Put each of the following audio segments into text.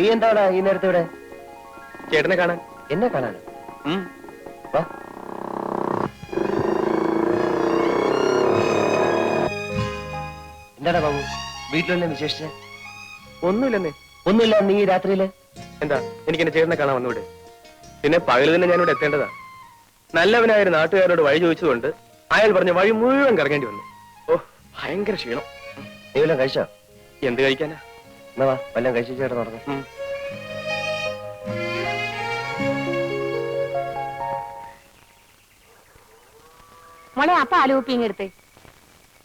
നീ എന്താണ് ഈ നേരത്തെ ഇവിടെ? ചേട്ടനെ കാണാൻ. എന്നെ കാണാൻ. വാ. എന്താടാ ബാബു? വീട്ടിലല്ലേ വിശേഷിച്ച്? ഒന്നുമില്ലെന്നേ. ഒന്നുമില്ല നീ ഈ രാത്രിയിൽ? എന്താ എനിക്ക് എന്റെ ചേട്ടനെ കാണാൻ വന്നൂടെ പിന്നെ പകൽ തന്നെ ഞാൻ ഇവിടെ എത്തേണ്ടതാ. നല്ലവനായ ഒരു നാട്ടുകാരോട് വഴി ചോദിച്ചതുകൊണ്ട് അയാൾ പറഞ്ഞ വഴി മുഴുവൻ കറങ്ങേണ്ടി വന്നു. ഓ ഭയങ്കര ക്ഷീണം. നീ വല്ലതും കഴിച്ചോ? എന്ത് കഴിക്കാനാ? എന്നാ വാ വല്ലതും കഴിച്ചു ചേട്ടൻ നടന്നു മോളെ ആ പാൽ കുപ്പി ഇങ്ങെടുത്ത്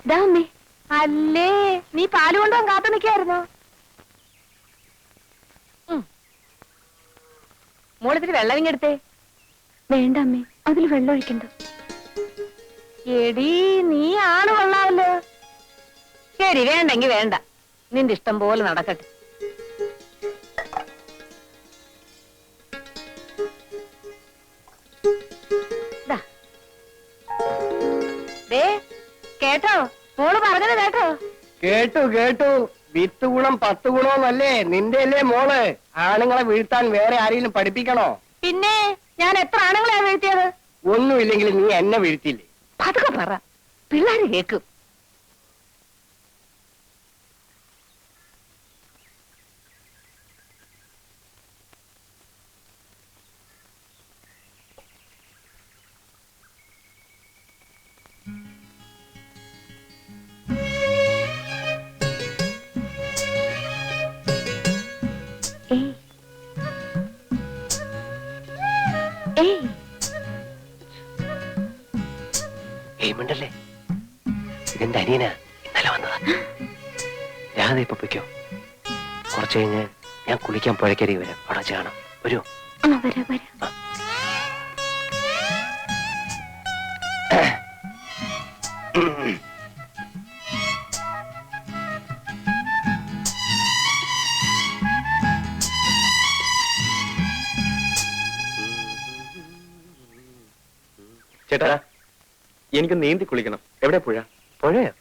ഇതാ അമ്മേ. അല്ലേ? നീ പാൽ കൊണ്ടുപോകാൻ കാത്തു നിൽക്കായിരുന്നോ മോളിതിൽ വെള്ളം ഇങ്ങെടുത്തേ വേണ്ട അമ്മേ അതിൽ വെള്ളം ഒഴിക്കണ്ട. എടി നീ ആണ് കൊള്ളാമല്ലോ ശരി വേണ്ടെങ്കി വേണ്ട. നിന്റെ ഇഷ്ടം പോലെ നടക്കട്ടെ. കേട്ടു കേട്ടു. വിത്ത് ഗുണം പത്ത് ഗുണമെന്നല്ലേ നിന്റെ അല്ലേ മോൾ? ആണുങ്ങളെ വീഴ്ത്താൻ വേറെ ആരെങ്കിലും പഠിപ്പിക്കണോ? പിന്നെ ഞാൻ എത്ര ആണുങ്ങളെ വീഴ്ത്തിയത്? ഒന്നുമില്ലെങ്കിൽ നീ എന്നെ വീഴ്ത്തിയില്ലേ? പതുക്കെ പറ. പിള്ളേര് കേക്കും. കുളിക്കാൻ പുഴക്കരി വരാം. അവിടെ ചെയ്യണം വരൂ. ചേട്ടാ എനിക്ക് നീന്തി കുളിക്കണം. എവിടെ പുഴ? പുഴയോ?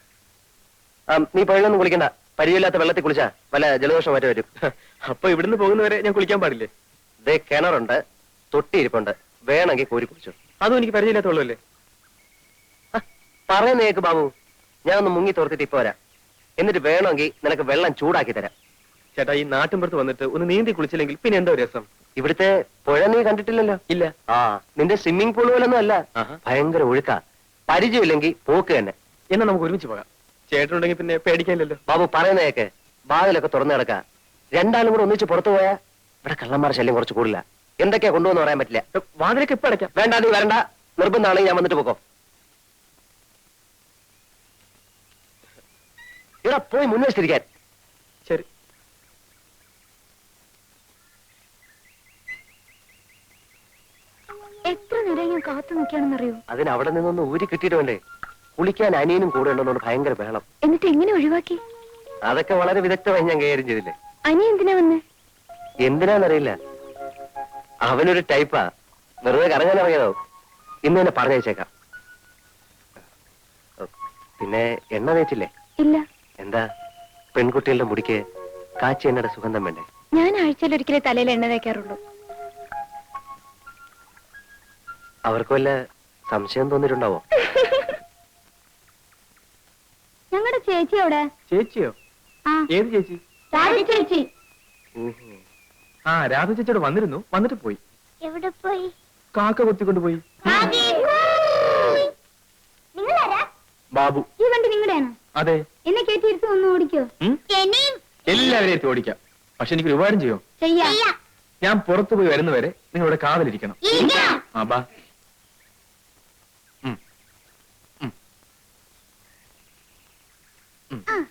ആ നീ പുഴയിലൊന്നും കുളിക്കണ്ട. പരിചയമില്ലാത്ത വെള്ളത്തിൽ കുളിച്ചാ വല്ല ജലദോഷം മറ്റോ വരും. അപ്പൊ ഇവിടുന്ന് പോകുന്നവരെ ഞാൻ കുളിക്കാൻ പാടില്ലേ? ദേ കിണറുണ്ട് തൊട്ടിയിരിപ്പുണ്ട് വേണമെങ്കിൽ കോരി കുളിച്ചു. അതും എനിക്ക് പരിചയമില്ലാത്തുള്ളൂ പറയുന്ന കേക്ക് ബാബു ഞാൻ ഒന്ന് മുങ്ങി തോർത്തിട്ട് ഇപ്പൊ വരാം. എന്നിട്ട് വേണമെങ്കിൽ നിനക്ക് വെള്ളം ചൂടാക്കി തരാം. ചേട്ടാ ഈ നാട്ടിൻപുറത്ത് വന്നിട്ട് ഒന്ന് നീന്തി കുളിച്ചില്ലെങ്കിൽ പിന്നെ എന്തോ രസം? ഇവിടുത്തെ പുഴ നീ കണ്ടിട്ടില്ലല്ലോ? ഇല്ല. ആ നിന്റെ സ്വിമ്മിംഗ് പൂൾ പോലൊന്നും അല്ല. ഭയങ്കര ഒഴുക്കാ. പരിചയമില്ലെങ്കിൽ പോക്ക് തന്നെ. എന്നാ നമുക്ക് ഒരുമിച്ച് പോകാം. ചേട്ടനുണ്ടെങ്കിൽ പിന്നെ പേടിക്കാനില്ലല്ലോ. ബാബു പറയുന്ന കേക്ക് വാതിലൊക്കെ തുറന്നു കിടക്കാം. രണ്ടാളും കൂടെ ഒന്നിച്ച് പുറത്തു പോയാ ഇവിടെ കള്ളന്മാരുടെ ശല്യം കുറച്ച് കൂടില്ല. എന്തൊക്കെയാ കൊണ്ടുവന്ന് പറയാൻ പറ്റില്ല. വാതിലൊക്കെ ഇപ്പൊ അടയ്ക്കാം. വേണ്ട നീ വരണ്ട. നിർബന്ധമാണെങ്കിൽ ഞാൻ വന്നിട്ട് പോക്കോ. ഇവിടെ പോയി മുൻവശത്തിരിക്കാൻ ശരി. എത്ര നിരയും കാത്തു നിൽക്കാണെന്നറിയോ അതിന് അവിടെ നിന്നൊന്ന് ഊരി കിട്ടിയിട്ട് വേണ്ടേ കുളിക്കാൻ അനിയനും കൂടെ ഉണ്ടെന്നോട് ഭയങ്കര ബഹളം. എന്നിട്ട് എങ്ങനെ ഒഴിവാക്കി? അതൊക്കെ വളരെ വിദഗ്ധമായി ഞാൻ കൈകാര്യം ചെയ്തില്ലേ? അനിയ എന്തിനാ വന്ന്? എന്തിനാന്നറിയില്ല. അവനൊരു ടൈപ്പാ. വെറുതെ കറങ്ങാൻ അറിയാതോ ഇന്ന് തന്നെ പറഞ്ഞയച്ചേക്കാം. പിന്നെ എണ്ണ തേച്ചില്ലേ? ഇല്ല. എന്താ? പെൺകുട്ടികളുടെ മുടിക്ക് കാച്ചി എണ്ണയുടെ സുഗന്ധം വേണ്ടേ? ഞാൻ ആഴ്ചയിൽ ഒരിക്കലേ തലയിൽ എണ്ണ തേക്കാറുള്ളൂ. അവർക്ക് വല്ല സംശയം തോന്നിയിട്ടുണ്ടാവോ? ഞങ്ങളുടെ ചേച്ചി അവിടെ ചേച്ചിയോ? ആ. ഏത് ചേച്ചി? രാധ ചേച്ചി. ആ രാധ ചേച്ചിയോട് വന്നിരുന്നു. വന്നിട്ട് പോയി. എവിടെ പോയി? കാക്ക കൊത്തിക്കൊണ്ട് പോയി. നിങ്ങളാരാ? ബാബു. ഈ വണ്ടി നിങ്ങളുടെയാണോ? അതെ. എന്നെ കേട്ടിരുത്ത് ഒന്ന് ഓടിക്കോ. ഉം? എല്ലാവരെയും എത്തി ഓടിക്കാം. പക്ഷെ എനിക്ക് ഉപകാരം ചെയ്യോ? ചെയ്യാ. ഞാൻ പുറത്തു പോയി വരുന്നവരെ നിങ്ങളുടെ ഇവിടെ കാവലിരിക്കണം ആ ബാ ഉം. ഉം. ഉം.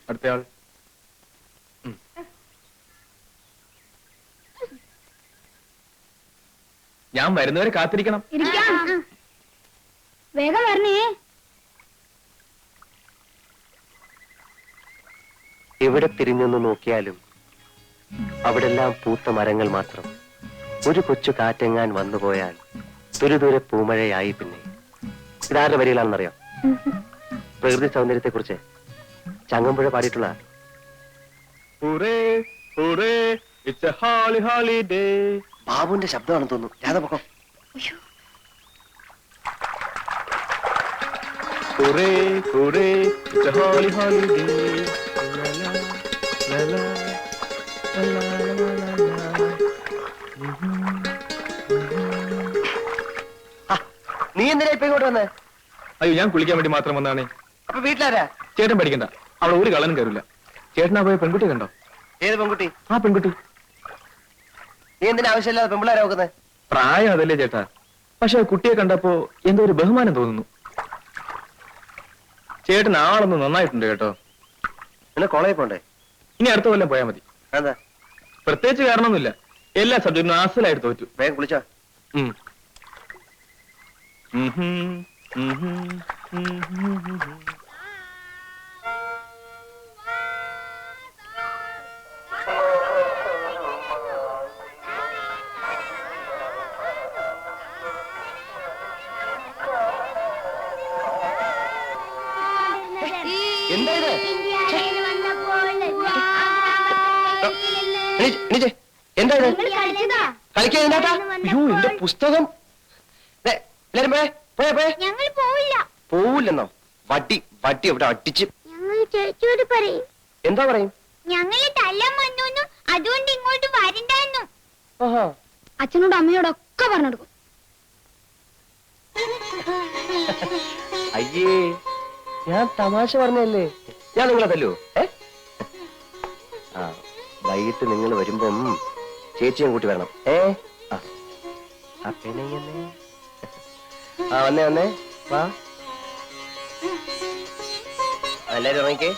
അടുത്തയാൾ. ഞാൻ വരുന്നവരെ കാത്തിരിക്കണം. ഇരിക്കാം. വേഗം വരണേ. എവിടെ തിരിഞ്ഞൊന്ന് നോക്കിയാലും അവിടെല്ലാം പൂത്ത മരങ്ങൾ മാത്രം. ഒരു കൊച്ചു കാറ്റെങ്ങാൻ വന്നുപോയാൽ തുരുതുരെ പൂമഴയായി പിന്നെ. ഇതാരുടെ വരികളാണെന്നറിയാം? പ്രകൃതി സൗന്ദര്യത്തെ കുറിച്ച് ചങ്ങമ്പുഴ പാടിയിട്ടുള്ള ബാബുവിന്റെ ശബ്ദമാണെന്ന് തോന്നുന്നു. ഞാൻ പൊക്കം. നീ എന്തിനാ ഇപ്പൊ ഇങ്ങോട്ട് വന്നേ? അയ്യോ ഞാൻ കുളിക്കാൻ വേണ്ടി മാത്രം വന്നാണേ അപ്പൊ വീട്ടിലാരാ? ചേട്ടൻ പഠിക്കണ്ട അവൾ ഒരു കളനും കയറില്ല. ചേട്ടനാ പോയ പെൺകുട്ടി കണ്ടോ? ഏത് പെൺകുട്ടി? ആ പെൺകുട്ടി. നീ എന്തിനാ ആവശ്യമില്ലാതെ പെമ്പിള്ളാരെ നോക്കുന്നത് പ്രായം അതല്ലേ ചേട്ടാ. പക്ഷെ കുട്ടിയെ കണ്ടപ്പോ എന്തോ ഒരു ബഹുമാനം തോന്നുന്നു. ചേട്ടൻ ആളൊന്ന് നന്നായിട്ടുണ്ട് കേട്ടോ. പിന്നെ കോളേജിൽ പോണ്ടേ? ഇനി അടുത്ത കൊല്ലം പോയാൽ മതി. എന്താ പ്രത്യേകിച്ച് കാരണമൊന്നുമില്ല. എല്ലാ സബ്ജക്റ്റിനും ആസലായിട്ട് തോറ്റു. വേഗം കുളിച്ചോ. ഉം. ഉം ഉം എന്താ പുസ്തകം? എല്ലാരും പോയെ പോയെ പോയെ. ഞങ്ങൾ പോവില്ല. പോവില്ലെന്നോ? വട്ടി വട്ടി അവിടെ അടിച്ച്. ഞങ്ങൾ ചേച്ചിയോട് പറയും. എന്താ പറയും? ഞങ്ങളെ തല്ലാൻ വന്നു അതുകൊണ്ട് ഇങ്ങോട്ട് വരണ്ടെന്നു. അച്ഛനോട് അമ്മയോടൊക്കെ പറഞ്ഞെടുക്കും അയ്യേ ഞാൻ തമാശ പറഞ്ഞല്ലേ ഞാൻ നിങ്ങളെ തല്ലോ ഏ? ആ വൈകിട്ട് നിങ്ങൾ വരുമ്പം ചേച്ചിയും കൂട്ടി വരണം. ഏ? ആ ആ വന്നേ വന്നേ. വാ. എല്ലാരും ഇറങ്ങിക്കേ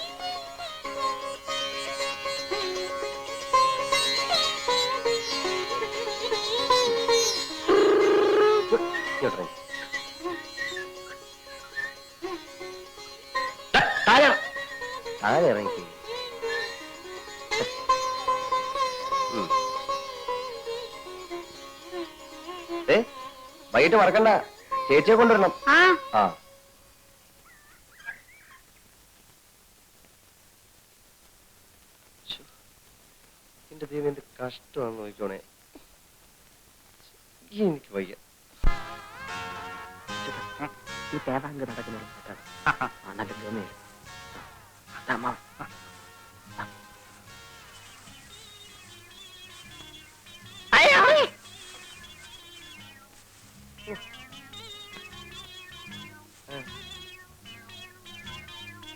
താഴെ. താഴെ ഇറങ്ങി വൈകിട്ട് മറക്കണ്ട ചേച്ചിയെ കൊണ്ടുവരണം ആ. എന്റെ ദൈവം എന്റെ കഷ്ടമാണെന്ന് നോക്കിക്കോണേ എനിക്ക് വയ്യ ഈ തേവാങ്ക് നടക്കുന്ന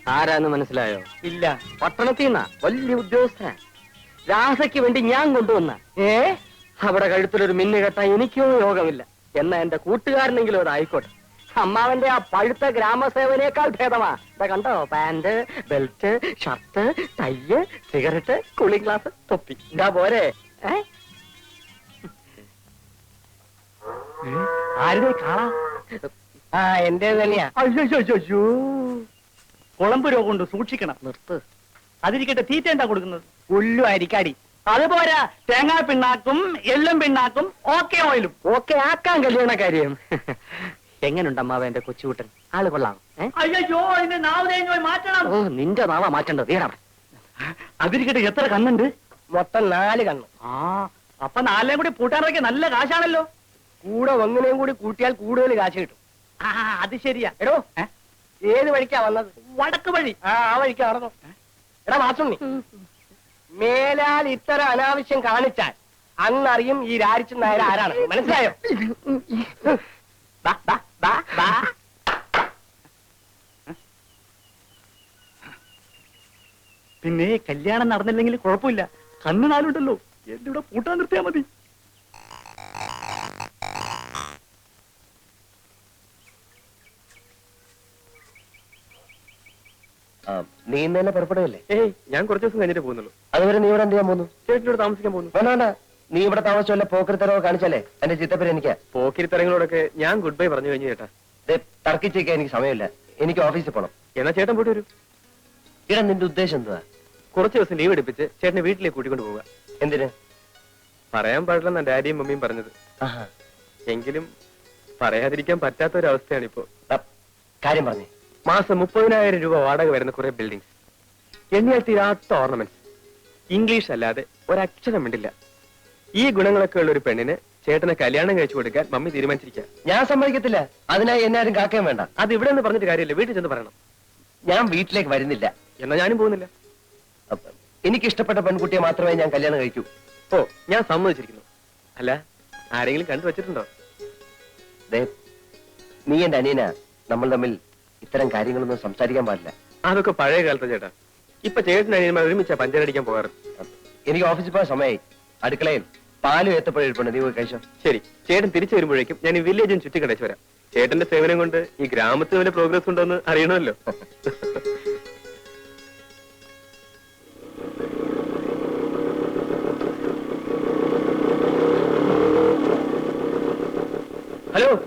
ആരാന്ന് മനസ്സിലായോ? ഇല്ല. പട്ടണത്തിൽ നിന്നാ വലിയ ഉദ്യോഗസ്ഥനാ. രാസയ്ക്ക് വേണ്ടി ഞാൻ കൊണ്ടുവന്ന. ഏ? അവിടെ കഴുത്തിലൊരു മിന്നു കെട്ടാൻ എനിക്കോ യോഗമില്ല. എന്നാ എന്റെ കൂട്ടുകാരനെങ്കിലും അത് ആയിക്കോട്ടെ. അമ്മാവന്റെ ആ പഴുത്ത ഗ്രാമസേവനേക്കാൾ ഭേദമാ. ഇതാ കണ്ടോ? പാന്റ് ബെൽറ്റ് ഷർട്ട് തയ്യ് സിഗരറ്റ് കൂളിംഗ് ഗ്ലാസ് തൊപ്പി. ഇതാ പോരെ. ഏ? ആരുടെ കാളാ? ആ എന്റെ തന്നെയാ. അയ്യോ കുളമ്പ് രോഗം കൊണ്ട് സൂക്ഷിക്കണം. നിർത്ത്. അതിരിക്കട്ടെ തീറ്റ എന്താ കൊടുക്കുന്നത്? ഉള്ളു അരിക്കാടി. അതുപോലെ തേങ്ങാ പിണ്ണാക്കും എള്ളും പിണ്ണാക്കും ഓക്കെ ഓയിലും. ഓക്കെ ആക്കാൻ കല്യാണ കാര്യം. എങ്ങനുണ്ട് അമ്മാവ എന്റെ കൊച്ചുകൂട്ടൻ? ആൾ കൊള്ളാം. അയ്യോ നാവ് മാറ്റണം. ഓ നിന്റെ നാവ മാറ്റേണ്ടത്. തീരാ അതിരിക്കട്ടെ എത്ര കണ്ണുണ്ട്? മൊത്തം നാല് കണ്ണ്. ആ അപ്പൊ നാലേം കൂടി പൂട്ടാനൊക്കെ നല്ല കാശാണല്ലോ. കൂടെ ഒന്നിനെയും കൂടി കൂട്ടിയാൽ കൂടുതൽ കാശ് കിട്ടും. ആ അത് ശരിയാ. എടോ ഏത് വഴിക്കാ വന്നത്? വടക്ക് വഴി. ആ ആ വഴിക്കാ നടന്നു. എടാ മാസുണ്ണി മേലാൽ ഇത്തരം അനാവശ്യം കാണിച്ചാൽ അന്നറിയും ഈ രാരിച്ചൻ നായർ ആരാണ്. മനസ്സിലായോ? ബാ, ബാ, ബാ, ബാ. പിന്നെ കല്യാണം നടന്നില്ലെങ്കിൽ കുഴപ്പമില്ല. കണ്ണു നാലുണ്ടല്ലോ. എന്റെ ഇവിടെ പൂട്ടാൻ നിർത്തിയാ മതി. നീ ഇന്ന് തന്നെ പുറപ്പെടുകയല്ലേ? ഏയ് ഞാൻ കുറച്ച് ദിവസം കഴിഞ്ഞിട്ട് പോകുന്നുള്ളൂ. അതുവരെ നീ ഇവിടെ എന്ത് ചെയ്യാൻ പോകുന്നു? ചേട്ടനോട് താമസിക്കാൻ പോകുന്നു. വേണ്ട വേണ്ട. നീ ഇവിടെ താമസിച്ചല്ല പോക്കിരിത്തരവ് കാണിച്ചാലേ എന്റെ ചിത്തപ്പേര് എനിക്ക്. പോക്കിരിത്തരങ്ങളോടൊക്കെ ഞാൻ ഗുഡ് ബൈ പറഞ്ഞു കഴിഞ്ഞു ചേട്ടാ. തർക്കിച്ചേക്കാൻ എനിക്ക് സമയമില്ല. എനിക്ക് ഓഫീസിൽ പോകണം എന്നാ ചേട്ടൻ പോയിട്ട് വരൂ. ഇടാ നിന്റെ ഉദ്ദേശം എന്താ കുറച്ച് ദിവസം ലീവ് എടുപ്പിച്ച് ചേട്ടനെ വീട്ടിലേക്ക് കൂട്ടിക്കൊണ്ട് പോവുക. എന്തിന്? പറയാൻ പാടില്ലെന്നാ ഡാഡിയും മമ്മിയും പറഞ്ഞത്. എങ്കിലും പറയാതിരിക്കാൻ പറ്റാത്ത ഒരു അവസ്ഥയാണ് ഇപ്പോ കാര്യം പറഞ്ഞേ. മാസം മുപ്പതിനായിരം രൂപ വാടക വരുന്ന കുറെ ബിൽഡിംഗ്സ് എണ്ണിയാൽ തീരാത്ത ഓർണമെന്റ്സ് ഇംഗ്ലീഷ് അല്ലാതെ ഒരക്ഷരം വേണ്ടില്ല ഈ ഗുണങ്ങളൊക്കെ ഉള്ള ഒരു പെണ്ണിന് ചേട്ടനെ കല്യാണം കഴിച്ചു കൊടുക്കാൻ മമ്മി തീരുമാനിച്ചിരിക്കുക ഞാൻ സമ്മതിക്കത്തില്ല. അതിനായി എന്നാരും ആരും കാക്കാൻ വേണ്ട. അത് ഇവിടെ നിന്ന് പറഞ്ഞിട്ട് കാര്യമില്ല. വീട്ടിൽ ചെന്ന് പറയണം. ഞാൻ വീട്ടിലേക്ക് വരുന്നില്ല. എന്നാ ഞാനും പോകുന്നില്ല. എനിക്ക് ഇഷ്ടപ്പെട്ട പെൺകുട്ടിയെ മാത്രമേ ഞാൻ കല്യാണം കഴിക്കൂ. ഓ ഞാൻ സമ്മതിച്ചിരിക്കുന്നു. അല്ല ആരെങ്കിലും കണ്ടു വെച്ചിട്ടുണ്ടോ? നീ എന്റെ അനിയന. നമ്മൾ തമ്മിൽ ഇത്തരം കാര്യങ്ങളൊന്നും സംസാരിക്കാൻ പാടില്ല. അതൊക്കെ പഴയ കാലത്ത് ചേട്ടാ. ഇപ്പൊ ചേട്ടൻ അനിയന്മാർ ഒരുമിച്ച പഞ്ചരടിക്കാൻ പോകാറ്. എനിക്ക് ഓഫീസിൽ പോകാൻ സമയമായി അടുക്കളയിൽ പാലും ഏത്തപ്പഴിപ്പുണ്ട് നീ പോയി കഴിച്ചോ? ശരി. ചേട്ടൻ തിരിച്ചു വരുമ്പോഴേക്കും ഞാൻ ഈ വില്ലേജും ചുറ്റിക്കടച്ചു വരാം. ചേട്ടന്റെ സേവനം കൊണ്ട് ഈ ഗ്രാമത്തിൽ വല്ല പ്രോഗ്രസ് ഉണ്ടോ എന്ന് അറിയണമല്ലോ. ഹലോ.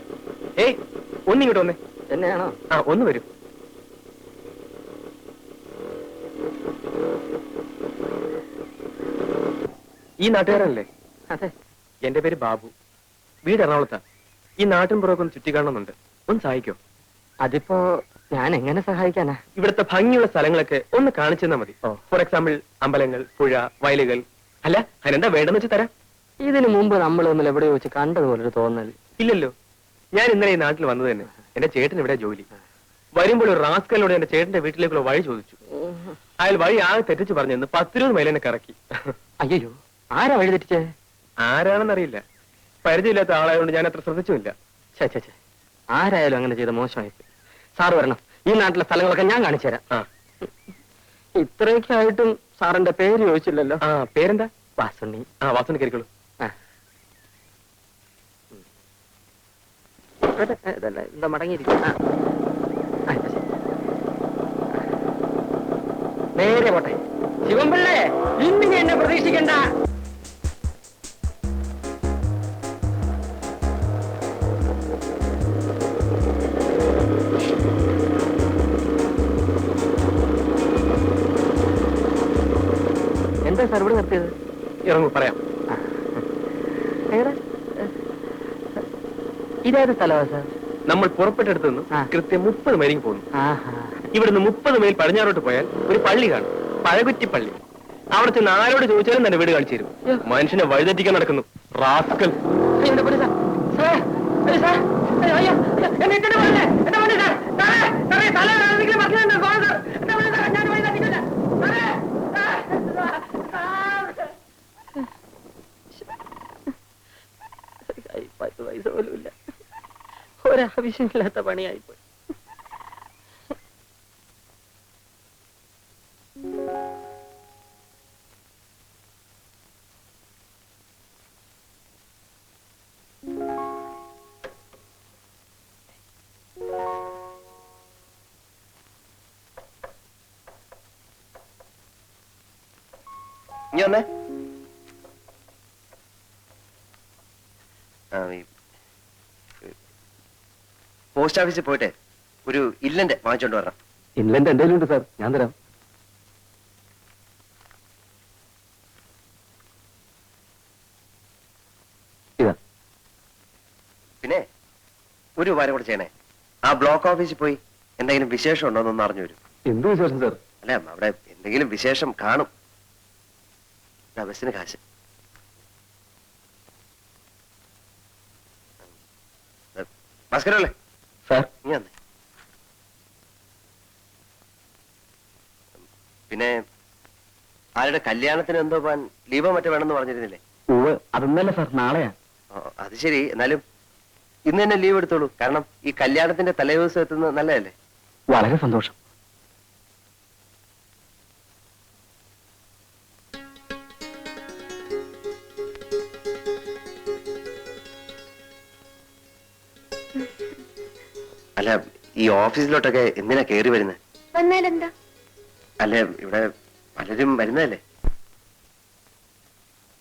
ഏയ് ഒന്നിങ്ങോട്ട് വന്നേ. എന്നെയാണോ ആ ഒന്ന് വരൂ. ഈ നാട്ടുകാരനല്ലേ? അതെ. എന്റെ പേര് ബാബു. വീട് എറണാകുളത്താ. ഈ നാട്ടിൻ പുറമൊക്കെ ഒന്ന് ചുറ്റിക്കാണുന്നുണ്ട് ഒന്ന് സഹായിക്കോ. അതിപ്പോ ഞാൻ എങ്ങനെ സഹായിക്കാനാ? ഇവിടുത്തെ ഭംഗിയുള്ള സ്ഥലങ്ങളൊക്കെ ഒന്ന് കാണിച്ചു തന്നാ മതി ഫോർ എക്സാമ്പിൾ അമ്പലങ്ങൾ പുഴ വയലുകൾ. അല്ല അതിനെന്താ വേണ്ടെന്ന് വെച്ച് തരാം? ഇതിനു മുമ്പ് നമ്മൾ തമ്മിൽ എവിടെയോ വെച്ച് കണ്ടതുപോലൊരു തോന്നൽ ഇല്ലല്ലോ. ഞാൻ ഇന്നലെ ഈ നാട്ടിൽ വന്നത് തന്നെ. എന്റെ ചേട്ടൻ ഇവിടെ ജോലി? വരുമ്പോൾ ഒരു റാസ്കലിനോട് എന്റെ ചേട്ടന്റെ വീട്ടിലേക്കുള്ള വഴി ചോദിച്ചു. അയാൾ വഴി ആകെ തെറ്റിച്ച് പറഞ്ഞെന്ന് രൂപ മൈൽ എന്നെ കറക്കി. അയ്യോ ആരാ വഴി തെറ്റിച്ചേ? ആരാണെന്നറിയില്ല. പരിചയമില്ലാത്ത ആളായതുകൊണ്ട് ഞാൻ അത്ര ശ്രദ്ധിച്ചുമില്ല. ആരായാലും അങ്ങനെ ചെയ്ത മോശമായിട്ട് സാറ് വരണം. ഈ നാട്ടിലെ സ്ഥലങ്ങളൊക്കെ ഞാൻ കാണിച്ചു തരാം. ആ. ഇത്രയൊക്കെ ആയിട്ടും സാറിന്റെ പേര് ചോദിച്ചില്ലല്ലോ. ആ പേരെന്താ? വാസുണ്ണി. ആ വാസുണ്ണി കയറിക്കോളൂ ആ. അതെ, ഇതല്ല, എന്താ മടങ്ങിയിരിക്കും. നേരെ പോട്ടെ. ശിവൻപിള്ളേ ഇന്നിനി എന്നെ പ്രതീക്ഷിക്കണ്ട. എന്താ സാർ ഇവിടെ നിർത്തിയത്? ഇറങ്ങൂ പറയാം. ആ. ഇതേത് സ്ഥലമാണ് സാർ? നമ്മൾ പുറപ്പെട്ടെടുത്തു നിന്ന് കൃത്യം മുപ്പത് മൈലിക്ക് പോകുന്നു. ഇവിടുന്ന് മുപ്പത് മൈൽ പടിഞ്ഞാറോട്ട് പോയാൽ ഒരു പള്ളി കാണും. പഴകുറ്റി പള്ളി അവിടെ ചെന്ന് ആരോട് ചോദിച്ചാലും തന്നെ വീട് കാണിച്ചു. തരും. മനുഷ്യനെ വഴിതെറ്റിക്കാൻ നടക്കുന്നു. റാസ്കൽ. അയ്യോ, എന്റെ പൊന്നേ സാർ. സാറേ, അയ്യോ, സാർ. അയ്യോ, അയ്യോ, അയ്യോ, എന്നെ ഇട്ടിട്ട് പോകല്ലേ? എന്റെ പൊന്നേ സാർ. സാറേ, സാറേ, തല ആരെങ്കിലും മറിഞ്ഞിട്ടുണ്ടോ? പോകാം സാർ. എന്റെ പൊന്നേ സാർ, ഞാൻ വഴി തെറ്റിക്കില്ല. സാറേ, സാർ, സാർ. കയ്യിൽ പത്ത് പൈസ പോലും ഇല്ല ഒരാവശ്യമില്ലാത്ത പണിയായിപ്പോയി. ഇനി വന്നേ? പോസ്റ്റ് ഓഫീസിൽ പോയിട്ട് ഒരു ഇല്ലന്റെ വാങ്ങിച്ചോണ്ട് വരണം. ഇൻലൻഡ് എന്തെങ്കിലും ഉണ്ട് സാർ. ഞാൻ തരാം. ഇതാ. പിന്നെ ഒരു ഉപകാരം കൂടെ ചെയ്യണേ. ആ ബ്ലോക്ക് ഓഫീസിൽ പോയി എന്തെങ്കിലും വിശേഷം ഉണ്ടോ എന്നൊന്ന് അറിഞ്ഞു വരും. എന്ത് വിശേഷം സാർ? അല്ല അവിടെ എന്തെങ്കിലും വിശേഷം കാണും. ബസ്സിന് കാശ്. ഭാസ്കരല്ലേ? ഇനി പിന്നെ ആരുടെ കല്യാണത്തിന് എന്തോ പോവാൻ ലീവോ മറ്റോ വേണമെന്ന് പറഞ്ഞിരുന്നില്ലേ? ഉവ് അതൊന്നല്ല സാർ നാളെയാ. അത് ശരി. എന്നാലും ഇന്ന് തന്നെ ലീവ് എടുത്തോളൂ. കാരണം ഈ കല്യാണത്തിന്റെ തലേദിവസം എത്തുന്നത് നല്ലതല്ലേ? വളരെ സന്തോഷം. അല്ല ഈ ഓഫീസിലോട്ടൊക്കെ എന്തിനാ കേറി വരുന്നത് വന്നാലെന്താ? അല്ല ഇവിടെ പലരും വരുന്നതല്ലേ?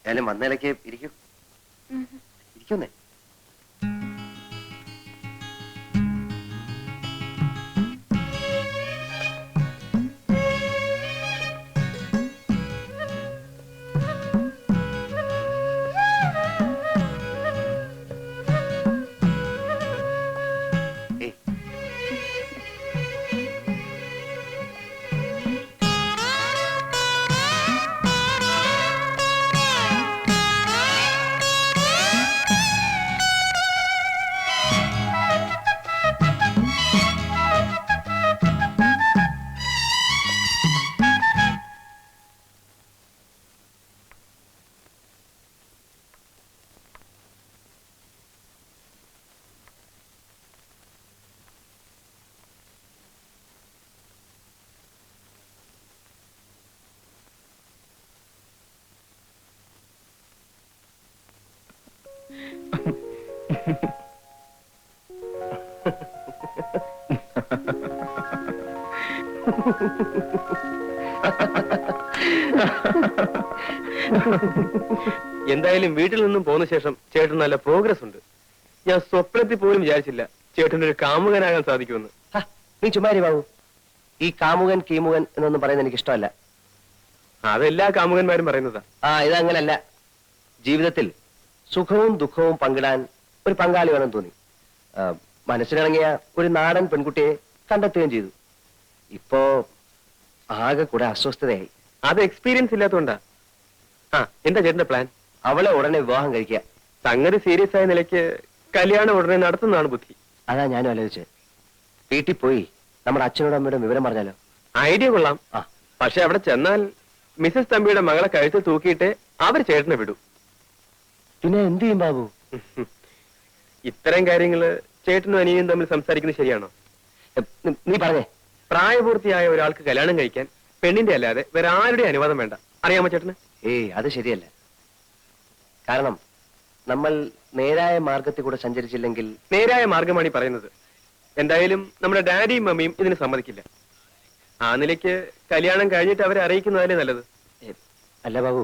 ഞാനും വന്നേലൊക്കെ ഇരിക്കും. ഇരിക്കുന്നേ? എന്തായാലും വീട്ടിൽ നിന്നും പോന്ന ശേഷം ചേട്ടൻ നല്ല പ്രോഗ്രസ് ഉണ്ട്. ഞാൻ സ്വപ്നത്തിൽ പോലും വിചാരിച്ചില്ല ചേട്ടൻ ഒരു കാമുകനാകാൻ സാധിക്കുമെന്ന്. നീ ചുമ്മാരി ബാബു. ഈ കാമുകൻ കീമുകൻ എന്നൊന്നും പറയുന്നത് എനിക്ക് ഇഷ്ടമല്ല. അതെല്ലാ കാമുകന്മാരും പറയുന്നതാ. ആ ഇതങ്ങനല്ല. ജീവിതത്തിൽ സുഖവും ദുഃഖവും പങ്കിടാൻ ഒരു പങ്കാളി വേണം തോന്നി. മനസ്സിനിണങ്ങിയ ഒരു നാടൻ പെൺകുട്ടിയെ കണ്ടെത്തുകയും ചെയ്തു. ഇപ്പോ ആകെ കൂടെ അസ്വസ്ഥതയായി. അത് എക്സ്പീരിയൻസ് ഇല്ലാത്തതുകൊണ്ടാ ആ എന്താ ചേട്ടന്റെ പ്ലാൻ അവളെ ഉടനെ വിവാഹം കഴിക്കുക. സംഗതി സീരിയസ് ആയ നിലയ്ക്ക് കല്യാണം ഉടനെ നടത്തുന്നതാണ് ബുദ്ധി. അതാ ഞാനും ആലോചിച്ചത് വീട്ടിൽ പോയി നമ്മുടെ അച്ഛനോടും അമ്മയോടും വിവരം പറഞ്ഞാലോ? ഐഡിയ കൊള്ളാം. ആ. പക്ഷെ അവിടെ ചെന്നാൽ മിസസ് തമ്പിയുടെ മകളെ കഴുത്ത് തൂക്കിയിട്ട് അവർ ചേട്ടനെ വിടൂ. പിന്നെ എന്ത് ചെയ്യും ബാബു? ഇത്തരം കാര്യങ്ങൾ ചേട്ടനും അനിയനും തമ്മിൽ സംസാരിക്കുന്നത് ശരിയാണോ? നീ പറഞ്ഞേ. പ്രായപൂർത്തിയായ ഒരാൾക്ക് കല്യാണം കഴിക്കാൻ പെണ്ണിന്റെ അല്ലാതെ വേറെ ആരുടെ അനുവാദം വേണ്ട? അറിയാമോ ചേട്ടന്? ഏയ് അത് ശരിയല്ല. കാരണം നമ്മൾ നേരായ മാർഗത്തിൽ കൂടെ സഞ്ചരിച്ചില്ലെങ്കിൽ നേരായ മാർഗമാണ് ഈ പറയുന്നത്. എന്തായാലും നമ്മുടെ ഡാഡിയും മമ്മിയും ഇതിന് സമ്മതിക്കില്ല. ആ നിലയ്ക്ക് കല്യാണം കഴിഞ്ഞിട്ട് അവരെ അറിയിക്കുന്നതല്ലേ നല്ലത്? അല്ല ബാബു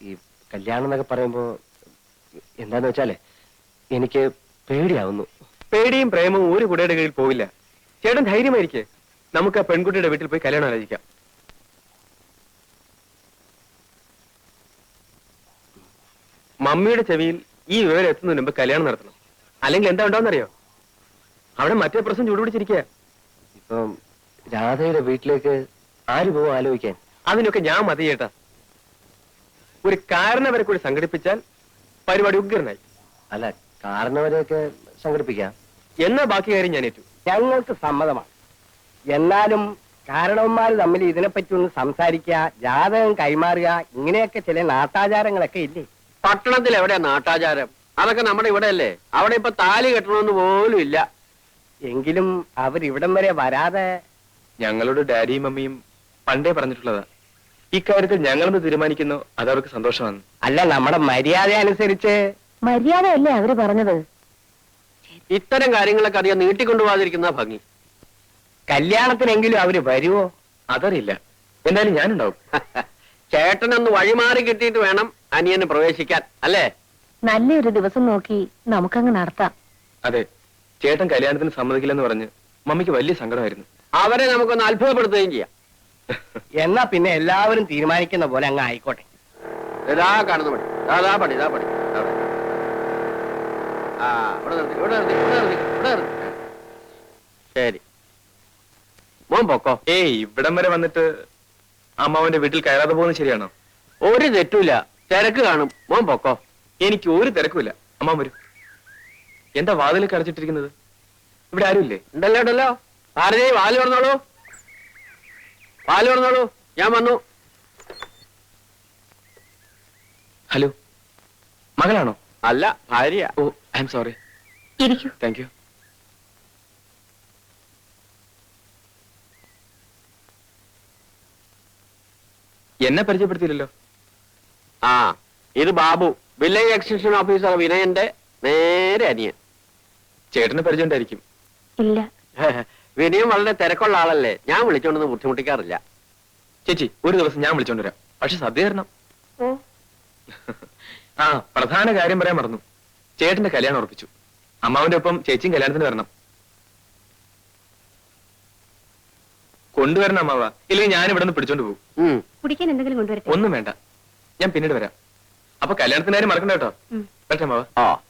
ഈ കല്യാണം എന്നൊക്കെ പറയുമ്പോ എന്താന്ന് വെച്ചാലേ എനിക്ക് പേടിയാവുന്നു. പേടിയും പ്രേമവും ഒരു കുടയുടെ കീഴിൽ പോവില്ല. ചേട്ടൻ ധൈര്യമായിരിക്കേ. നമുക്ക് ആ പെൺകുട്ടിയുടെ വീട്ടിൽ പോയി കല്യാണം ആലോചിക്കാം. മമ്മിയുടെ ചെവിയിൽ ഈ വിവരം എത്തുന്നതിന് മുമ്പ് കല്യാണം നടത്തണം. അല്ലെങ്കിൽ എന്താ ഉണ്ടാവുന്നറിയോ? അവിടെ മറ്റേ പ്രശ്നം ചൂടുപിടിച്ചിരിക്കുക ഇപ്പം രാധയുടെ വീട്ടിലേക്ക് ആര് പോവാ ആലോചിക്കാൻ? അതിനൊക്കെ ഞാൻ മതി ചേട്ടാ. ഒരു കാരണവരെ കൂടി സംഘടിപ്പിച്ചാൽ പരിപാടി ഉഗ്രനായി. അല്ല കാരണവരെയൊക്കെ സംഘടിപ്പിക്കാം. എന്നാ ബാക്കി കാര്യം ഞാൻ ഏറ്റു. ഞങ്ങൾക്ക് സമ്മതമാണ്. എന്നാലും കാരണവന്മാർ തമ്മിൽ ഇതിനെപ്പറ്റി ഒന്ന് സംസാരിക്കുക ജാതകം കൈമാറുക ഇങ്ങനെയൊക്കെ ചില നാട്ടാചാരങ്ങളൊക്കെ ഇല്ലേ? പട്ടണത്തിൽ എവിടെയാ നാട്ടാചാരം? അതൊക്കെ നമ്മുടെ ഇവിടെ അല്ലേ അവിടെ ഇപ്പൊ താലി കെട്ടണമെന്ന് പോലും ഇല്ല. എങ്കിലും അവരിവിടം വരെ വരാതെ ഞങ്ങളോട് ഡാഡിയും മമ്മിയും പണ്ടേ പറഞ്ഞിട്ടുള്ളതാ. ഇക്കാര്യത്തിൽ ഞങ്ങളൊന്ന് തീരുമാനിക്കുന്നു അതവർക്ക് സന്തോഷമാണ്. അല്ല നമ്മുടെ മര്യാദ അനുസരിച്ച് മര്യാദയല്ലേ അവർ പറഞ്ഞത്? ഇത്തരം കാര്യങ്ങളൊക്കെ അധികം നീട്ടിക്കൊണ്ടുപോകാതിരിക്കുന്ന ഭംഗി. കല്യാണത്തിനെങ്കിലും അവർ വരുവോ? അതറിയില്ല. എന്തായാലും ഞാനുണ്ടാവും. ചേട്ടനൊന്ന് വഴിമാറി കിട്ടിയിട്ട് വേണം അനിയന് പ്രവേശിക്കാൻ അല്ലേ? നല്ലൊരു ദിവസം നോക്കി നമുക്കങ്ങ് നടത്താം. അതെ. ചേട്ടൻ കല്യാണത്തിന് സമ്മതിക്കില്ലെന്ന് പറഞ്ഞ് മമ്മിക്ക് വലിയ സങ്കടമായിരുന്നു. അവരെ നമുക്കൊന്ന് അത്ഭുതപ്പെടുത്തുകയും ചെയ്യാം. എന്നാ പിന്നെ എല്ലാവരും തീരുമാനിക്കുന്ന പോലെ അങ്ങ് ആയിക്കോട്ടെ. ഇതാ കാണുന്ന പടി ദാ, ദാ പടി ദാ പടി അവിടെ. ആ ഇവിടെ നിർത്തി ഇവിടെ നിർത്തി ഇവിടെ നിർത്തി ഇവിടെ നിർത്തി ശരി. മോൻ പൊക്കോ? ഏയ് ഇവിടം വരെ വന്നിട്ട് അമ്മാവന്റെ വീട്ടിൽ കയറാതെ പോകുന്നത് ശരിയാണോ? ഒരു തെറ്റുമില്ല. തിരക്ക് കാണും. മോൻ പൊക്കോ? എനിക്ക് ഒരു തിരക്കുമില്ല. അമ്മാൻ വരും. എന്താ വാതിൽ കടച്ചിട്ടിരിക്കുന്നത് ഇവിടെ ആരുമില്ലേ? ഉണ്ടല്ലോ ഉണ്ടല്ലോ ഭാരതി വാൽ പറഞ്ഞോളൂ വാൽ പറഞ്ഞോളൂ ഞാൻ വന്നു. ഹലോ. മകളാണോ? അല്ല ഭാര്യ. ഓ ഐ എം സോറി ഇരിക്കൂ. താങ്ക് യു എന്നെ പരിചയപ്പെടുത്തിയില്ലല്ലോ? ആ ഇത് ബാബു. വില്ലേജ് എക്സ്റ്റൻഷൻ ഓഫീസർ വിനയന്റെ നേരെ അനിയൻ. ചേട്ടന് പരിചയമുണ്ടായിരിക്കും. ഇല്ല. വിനയം വളരെ തിരക്കുള്ള ആളല്ലേ? ഞാൻ വിളിച്ചോണ്ടെന്ന് ബുദ്ധിമുട്ടിക്കാറില്ല. ചേച്ചി ഒരു ദിവസം ഞാൻ വിളിച്ചോണ്ട് വരാം. പക്ഷെ സദ്യ തരണം. ആ പ്രധാന കാര്യം പറയാൻ മറന്നു. ചേട്ടന്റെ കല്യാണം ഉറപ്പിച്ചു. അമ്മാവന്റെ ഒപ്പം ചേച്ചിയും കല്യാണത്തിന് വരണം. കൊണ്ടുവരണം അമ്മാവ. ഇല്ലെങ്കിൽ ഞാൻ ഇവിടെ നിന്ന് പിടിച്ചോണ്ട് പോകും. കുടിക്കാൻ എന്തെങ്കിലും കൊണ്ടുവരട്ടെ? ഒന്നും വേണ്ട. ഞാൻ പിന്നീട് വരാം. അപ്പൊ കല്യാണത്തിന് കാര്യം മറക്കണ്ട കേട്ടോ. പറ്റാ അമ്മാവ. ആ.